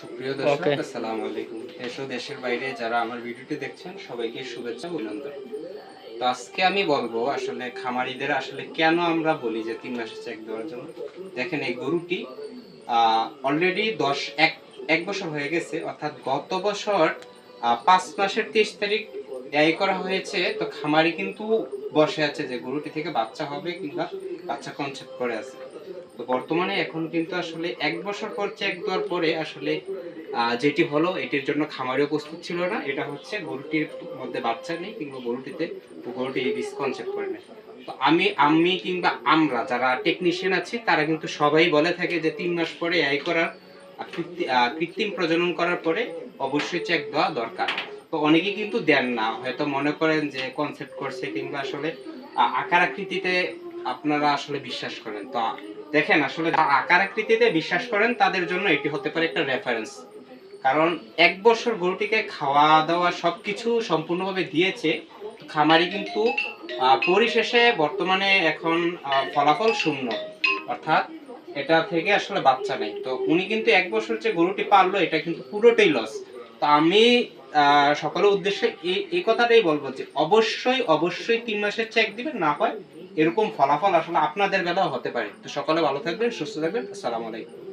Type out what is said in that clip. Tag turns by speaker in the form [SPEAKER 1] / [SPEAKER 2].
[SPEAKER 1] সুপ্রিয় দর্শক. আসসালামু আলাইকুম। দেশ ও দেশের বাইরে যারা আমার ভিডিওটি দেখছেন সবাইকে শুভেচ্ছা অভিনন্দন। তো আজকে আমি বলব আসলে খামারিদের আসলে কেন আমরা বলি যে তিন মাসের চেক দেওয়ার জন্য? দেখেন এই গরুটি অলরেডি দশ এক এক বছর হয়ে গেছে অর্থাৎ গত বছর পাঁচ মাসের তেইশ তারিখ ব্যয় করা হয়েছে। তো খামারি কিন্তু বসে আছে যে গরুটি থেকে বাচ্চা হবে কিংবা বাচ্চা কনসেপ্ট করে আছে। তো বর্তমানে এখন কিন্তু আসলে এক বছর পর চেক দেওয়ার পরে আসলে যেটি হলো এটির জন্য খামারিও প্রস্তুত ছিল না। এটা হচ্ছে গরুটির মধ্যে বাচ্চা নেই কিংবা গরুটিতে গরুটি কনসেপ্ট করে নেয়। তো আমি আমি কিংবা আমরা যারা টেকনিশিয়ান আছি, তারা কিন্তু সবাই বলে থাকে যে তিন মাস পরে এই করার কৃত্রিম প্রজনন করার পরে অবশ্যই চেক দেওয়া দরকার। তো অনেকে কিন্তু দেন না। হয়তো মনে করেন যে কনসেপ্ট করছে কিংবা আসলে আকার আকৃতিতে আপনারা আসলে বিশ্বাস করেন। তো দেখেন, আসলে আকার আকৃতিতে বিশ্বাস করেন, তাদের জন্য এটি হতে পারে একটা রেফারেন্স কারণ এক বছর গরুটিকে খাওয়া দাওয়া সবকিছু সম্পূর্ণভাবে দিয়েছে খামারি কিন্তু পরিশেষে বর্তমানে এখন ফলাফল শূন্য। অর্থাৎ এটা থেকে আসলে বাচ্চা নেই। তো উনি কিন্তু এক বছর যে গরুটি পারল এটা কিন্তু পুরোটাই লস তো আমি সকলের উদ্দেশ্যে এই এই কথাটাই বলব যে অবশ্যই অবশ্যই তিন মাসের চেক দিবেন, না হয় এরকম ফলাফল আসলে আপনাদের বেলাও হতে পারে। তো সকলে ভালো থাকবেন, সুস্থ থাকবেন, আসসালামু আলাইকুম।